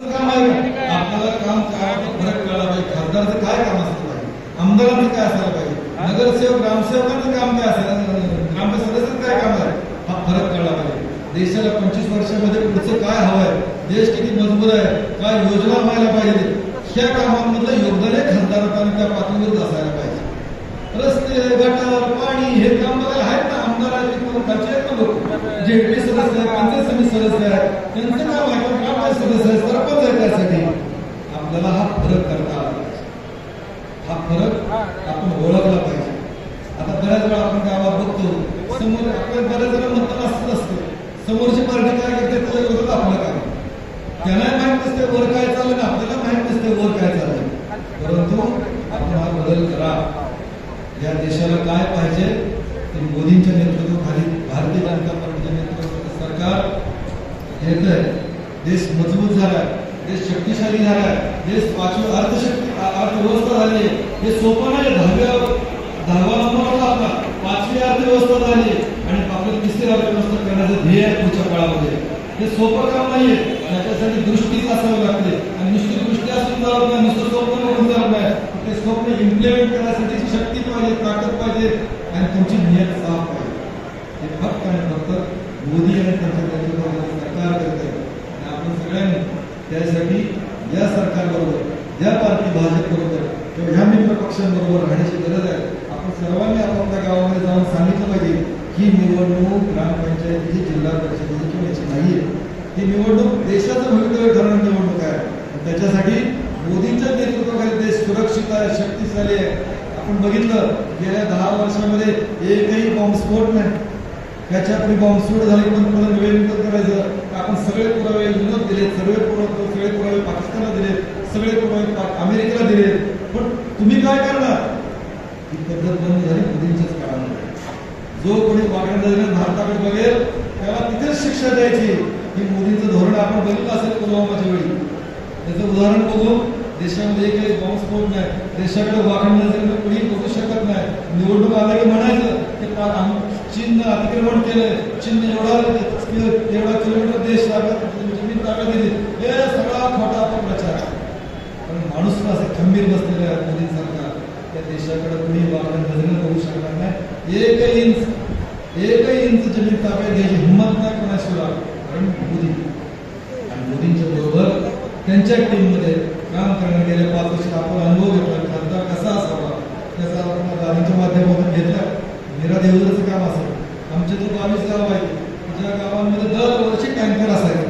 आपल्याला काम काय फरक कळला पाहिजे. खासदारचं काय काम असलं पाहिजे? आमदारांचं काय असायला पाहिजे? नगरसेवक ग्रामसेवकांचं काम काय असायला ग्रामपंचायत सदस्याचं काय काम आहे? हा फरक कळला पाहिजे. देशाला पंचवीस वर्षामध्ये पुढचं काय हवंय देश किती मजबूत आहे? काय योजना व्हायला पाहिजे? ह्या कामांमधलं योगदान हे खासदारांना त्या पातळीवर असायला पाहिजे. रस्ते गटार पाणी हे काम बघायला आहेत ना आमदार आहेत किंवा ना लोक. जे सदस्य आहेत पंचायत समिती सदस्य आहेत त्यांचं काम आहे. सदस्य सरपंच आहे त्यासाठी आपल्याला हा फरक करता आला पाहिजे. हा फरक आपण ओळखला पाहिजे. आता बऱ्याच वेळा आपण गावात बघतो समोर आपल्या बऱ्याच वेळा मतदान असत असते समोरची पार्टी काय करते त्याला विरोध आपलं काय? त्यांना माहीत नसते वर काय चाललं ना आपल्याला माहीत नसते वर काय चाललं परंतु आपण हा बदल करा. या देशाला काय पाहिजे ते मोदींच्या नेतृत्वाखाली भारतीय जनता पार्टीच्या नेतृत्वाखाली सरकार येत आहे देश मजबूत झालाय देश शक्तिशाली झालाय देश पाचवी अर्थशक्ती अर्थव्यवस्था झाली. हे सोपं नाही दहाव्या दहावा नंबर होता आपला. पाचवी अर्थव्यवस्था झाली. आणि आपलं तिसरी अर्थव्यवस्था करण्याचं ध्येय आहे पुढच्या काळामध्ये. हे सोपं काम नाहीये. त्याच्यासाठी दृष्टीच असावी लागते. आणि नुसती दृष्टी असून जावं नाही नुसतं स्वप्न होऊन जावं नाही. ते स्वप्न इम्प्लिमेंट करण्यासाठी शक्ती पाहिजे ताकद पाहिजे आणि तुमची नियत साफ पाहिजे. हे फक्त आणि फक्त मोदी आणि त्यांच्या सरकार करत आहे आपण सगळ्यांनी त्यासाठी या सरकारबरोबर या पार्टी भाजप बरोबर किंवा ह्या मित्र पक्षांबरोबर राहण्याची गरज आहे. आपण सर्वांनी आपापल्या गावामध्ये जाऊन सांगितलं पाहिजे ही निवडणूक ग्रामपंचायतीची जिल्हा परिषदेची किंवा याची नाहीये. ही निवडणूक देशाचं भवितव्य ठरवणारी निवडणूक आहे. त्याच्यासाठी मोदींच्या नेतृत्वाखाली देश सुरक्षित आहे शक्तिशाली आहे. आपण बघितलं गेल्या दहा वर्षामध्ये एकही बॉम्बस्फोट नाही. त्याच्यापूर्वी बॉम्बस्फोट झाले म्हणून तुम्हाला निवेदन करायचं आपण सगळे पुरावे विनोद दिले सगळे पुरावे सगळे पुरावे पाकिस्तानला दिले सगळे पुरावे पा- अमेरिकेला दिले पण तुम्ही काय करणार? ही पद्धत बंद झाली मोदींच्याच काळामध्ये. जो कोणी वागण्याचा भारताकडे बघेल त्याला तिथेच शिक्षा द्यायची. ही मोदींचं धोरण आपण बघितलं असेल पुलवामाच्या वेळी. त्याचं उदाहरण बघू. देशामध्ये काही बॉम्बस्फोट नाही देशाकडे वाकड नजरेने कोणी बघू शकत नाही. निवडणूक आलं की म्हणायचं ते चीननं अतिक्रमण केलंय. चीनने एवढा एवढा किलोमीटर देश जमीन ताब्यात दिली. हे सगळा खोटा प्रचार आहे. पण माणूस असं खंबीर बसलेलं आहे मोदी सरकार. त्या देशाकडे कुणी वाकड नजरेनं बघू शकणार नाही. एकही इंच एकही इंच जमीन ताब्यात घ्यायची हिंमत नाही कोणाशिवाय. कारण मोदी आणि मोदींच्या बरोबर त्यांच्या टीममध्ये काम करण्यात गेले पाच वर्ष आपण अनुभव घेतला. खासदार कसा असावा? त्याचा आपण दादांच्या माध्यमातून घेतला. मेरा देवदाचं काम असेल आमचे तर बावीस गाव आहे ज्या गावांमध्ये दरवर्षी टँकर असायचे.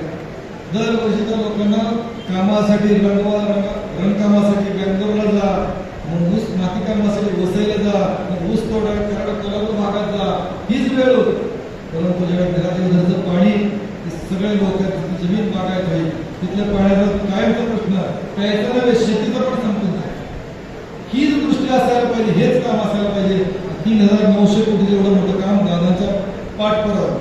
दरवर्षी त्या लोकांना कामासाठी रंगवा रंग रंगकामासाठी बँगलोरला जा. मग ऊस माती कामासाठी वसईला जा. मग ऊस तोडा कोल्हापूर भागात जा. हीच वेळ होती. परंतु जेव्हा मीरा देवदाचं पाणी सगळे लोक जमीन बागायत होईल तिथल्या पाण्याचा कायमचा प्रश्न? प्यायचा नव्हे शेतीचा पण संपून जाईल हीच दृष्टी असायला पाहिजे हेच काम असायला पाहिजे तीन हजार नऊशे कोटी एवढं मोठं काम दादांच्या पाठपुरावा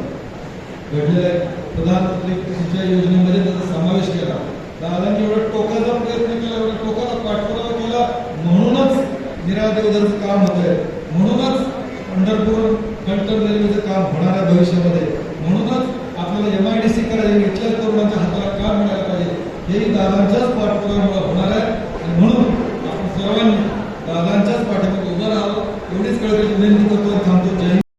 घडलेलं आहे. प्रधानमंत्री सिंचाई योजनेमध्ये त्याचा समावेश केला. दादांनी एवढा टोकाचा प्रयत्न केला एवढा टोकाचा पाठपुरावा केला म्हणूनच निरा काम काम आहे म्हणूनच पंढरपूर कंटन रेल्वेचं काम होणार आहे भविष्यामध्ये.